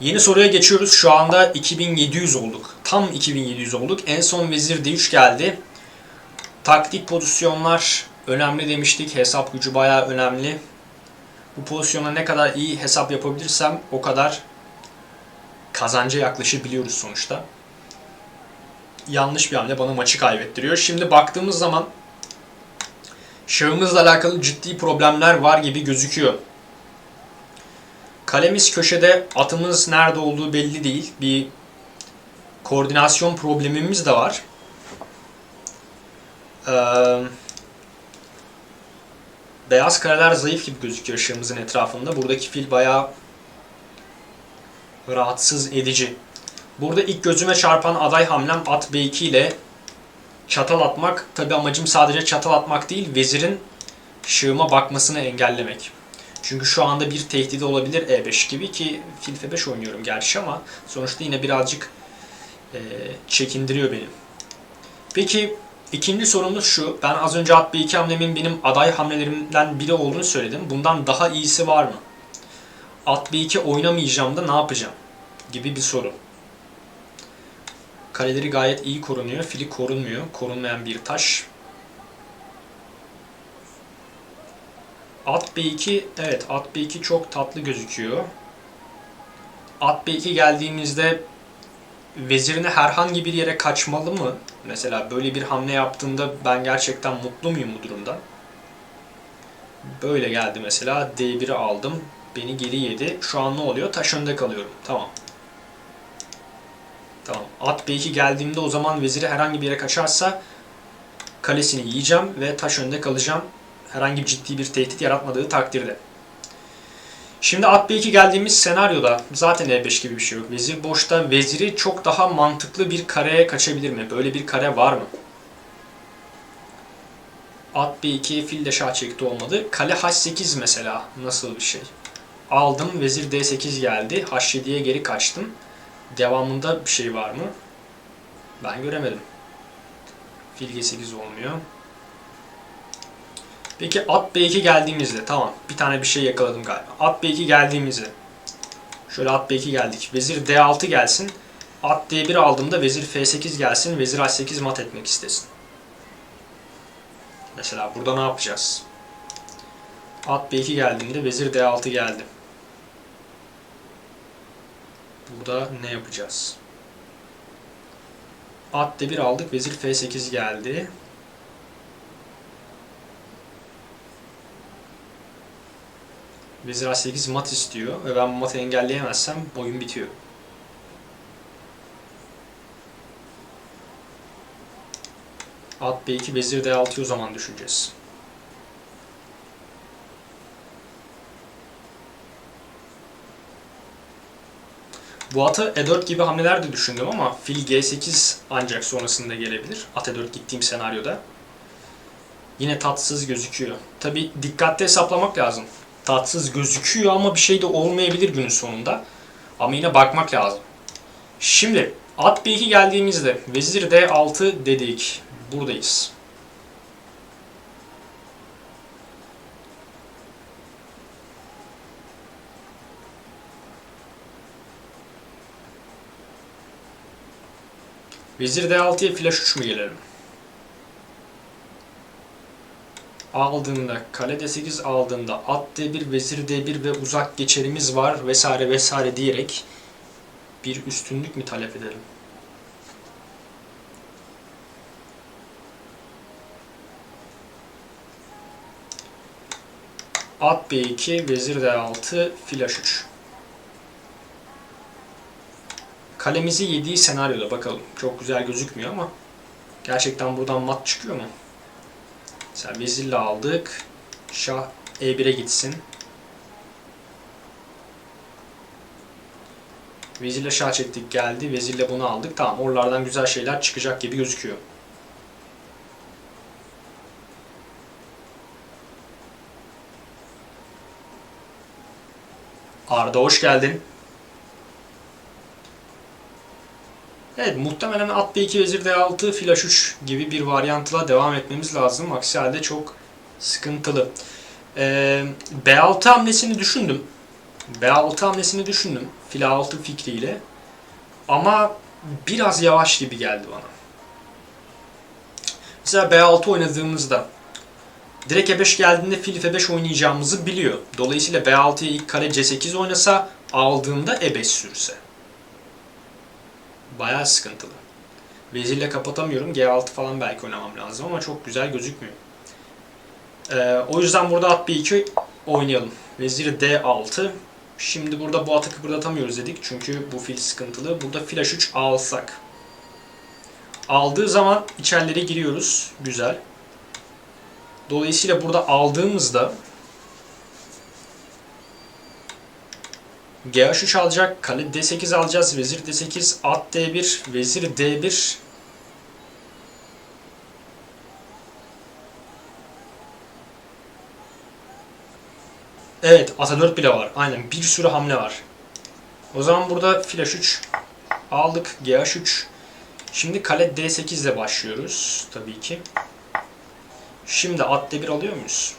Yeni soruya geçiyoruz. Şu anda 2700 olduk. Tam 2700 olduk. En son vezir d3 geldi. Taktik pozisyonlar önemli demiştik. Hesap gücü bayağı önemli. Bu pozisyona ne kadar iyi hesap yapabilirsem o kadar kazanca yaklaşabiliyoruz sonuçta. Yanlış bir hamle bana maçı kaybettiriyor. Şimdi baktığımız zaman şahımızla alakalı ciddi problemler var gibi gözüküyor. Kalemiz köşede, atımız nerede olduğu belli değil. Bir koordinasyon problemimiz de var. Ee, beyaz kareler zayıf gibi gözüküyor ışığımızın etrafında. Buradaki fil bayağı rahatsız edici. Burada ilk gözüme çarpan aday hamlem at b2 ile çatal atmak. Tabi amacım sadece çatal atmak değil, vezirin şığıma bakmasını engellemek. Çünkü şu anda bir tehdidi olabilir E5 gibi ki fil F5 oynuyorum gerçi ama sonuçta yine birazcık e, çekindiriyor beni. Peki ikinci sorumuz şu. Ben az önce at B2 hamlemin benim aday hamlelerimden biri olduğunu söyledim. Bundan daha iyisi var mı? At B2 oynamayacağım da ne yapacağım? Gibi bir soru. Kaleleri gayet iyi korunuyor. Fili korunmuyor. Korunmayan bir taş. At B2, evet at B2 çok tatlı gözüküyor. At B2 geldiğimizde vezirini herhangi bir yere kaçmalı mı? Mesela böyle bir hamle yaptığında ben gerçekten mutlu muyum bu durumda? Böyle geldi mesela. D1'i aldım. Beni geri yedi. Şu an ne oluyor? Taş önde kalıyorum. Tamam. Tamam. At B2 geldiğimde o zaman veziri herhangi bir yere kaçarsa kalesini yiyeceğim ve taş önde kalacağım. Herhangi bir ciddi bir tehdit yaratmadığı takdirde. Şimdi at B2 geldiğimiz senaryoda zaten E5 gibi bir şey yok. Vezir boşta veziri çok daha mantıklı bir kareye kaçabilir mi? Böyle bir kare var mı? At B2 fil de şah çekti olmadı. Kale H8 mesela nasıl bir şey? Aldım vezir D8 geldi. H7'ye geri kaçtım. Devamında bir şey var mı? Ben göremedim. Fil G8 olmuyor. Peki at B2 geldiğimizde tamam bir tane bir şey yakaladım galiba. At B2 geldiğimizde şöyle at B2 geldik. Vezir D6 gelsin. At D1 aldığımda vezir F8 gelsin. Vezir H8 mat etmek istesin. Mesela burada ne yapacağız? At B2 geldiğinde vezir D6 geldi. Burada ne yapacağız? At D1 aldık. Vezir F8 geldi. Vezir A8 mat istiyor ve ben matı engelleyemezsem oyun bitiyor. At B2 vezir D6'yı o zaman düşüneceğiz. Bu atı E4 gibi hamleler de düşündüm ama fil G8 ancak sonrasında gelebilir. At E4 gittiğim senaryoda. Yine tatsız gözüküyor. Tabi dikkatli hesaplamak lazım tatsız gözüküyor ama bir şey de olmayabilir günün sonunda. Ama yine bakmak lazım. Şimdi at B2 geldiğimizde vezir D6 dedik. Buradayız. Vezir D6'ya flash 3 mü gelelim? Aldığında, kale d8 aldığında, at d1, vezir d1 ve uzak geçerimiz var vesaire vesaire diyerek bir üstünlük mü talep edelim? At b2, vezir d6, fil h3. Kalemizi yediği senaryoda bakalım. Çok güzel gözükmüyor ama gerçekten buradan mat çıkıyor mu? Mesela vezirle aldık. Şah E1'e gitsin. Vezirle şah çektik geldi. Vezirle bunu aldık. Tamam oralardan güzel şeyler çıkacak gibi gözüküyor. Arda hoş geldin. Evet muhtemelen at B2 vezir D6 fil H3 gibi bir varyantla devam etmemiz lazım. Aksi halde çok sıkıntılı. Ee, B6 hamlesini düşündüm. B6 hamlesini düşündüm. Fil A6 fikriyle. Ama biraz yavaş gibi geldi bana. Mesela B6 oynadığımızda direkt E5 geldiğinde fil F5 oynayacağımızı biliyor. Dolayısıyla B6'ya ilk kale C8 oynasa aldığında E5 sürse. Bayağı sıkıntılı. Vezirle kapatamıyorum. G6 falan belki oynamam lazım ama çok güzel gözükmüyor. Ee, o yüzden burada at B2 oynayalım. Vezir D6. Şimdi burada bu atı kıpırdatamıyoruz dedik. Çünkü bu fil sıkıntılı. Burada fil H3 alsak. Aldığı zaman içerlere giriyoruz. Güzel. Dolayısıyla burada aldığımızda G3 alacak, kale D8 alacağız, vezir D8, at D1, vezir D1. Evet, ata 4 bile var. Aynen, bir sürü hamle var. O zaman burada fil H3 aldık, G3. Şimdi kale D8 ile başlıyoruz tabii ki. Şimdi at D1 alıyor muyuz?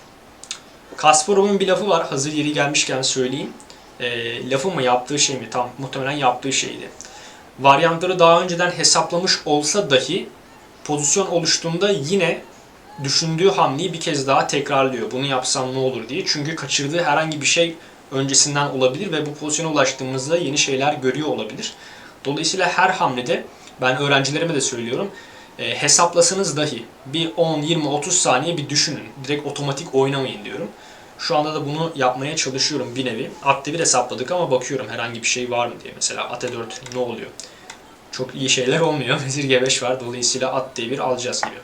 Kasparov'un bir lafı var, hazır yeri gelmişken söyleyeyim e, lafı mı yaptığı şey mi? Tam muhtemelen yaptığı şeydi. Varyantları daha önceden hesaplamış olsa dahi pozisyon oluştuğunda yine düşündüğü hamleyi bir kez daha tekrarlıyor. Bunu yapsam ne olur diye. Çünkü kaçırdığı herhangi bir şey öncesinden olabilir ve bu pozisyona ulaştığımızda yeni şeyler görüyor olabilir. Dolayısıyla her hamlede ben öğrencilerime de söylüyorum. E, hesaplasanız dahi bir 10, 20, 30 saniye bir düşünün. Direkt otomatik oynamayın diyorum. Şu anda da bunu yapmaya çalışıyorum bir nevi. At D1 hesapladık ama bakıyorum herhangi bir şey var mı diye. Mesela at E4 ne oluyor? Çok iyi şeyler olmuyor. Vezir G5 var. Dolayısıyla at D1 alacağız gibi.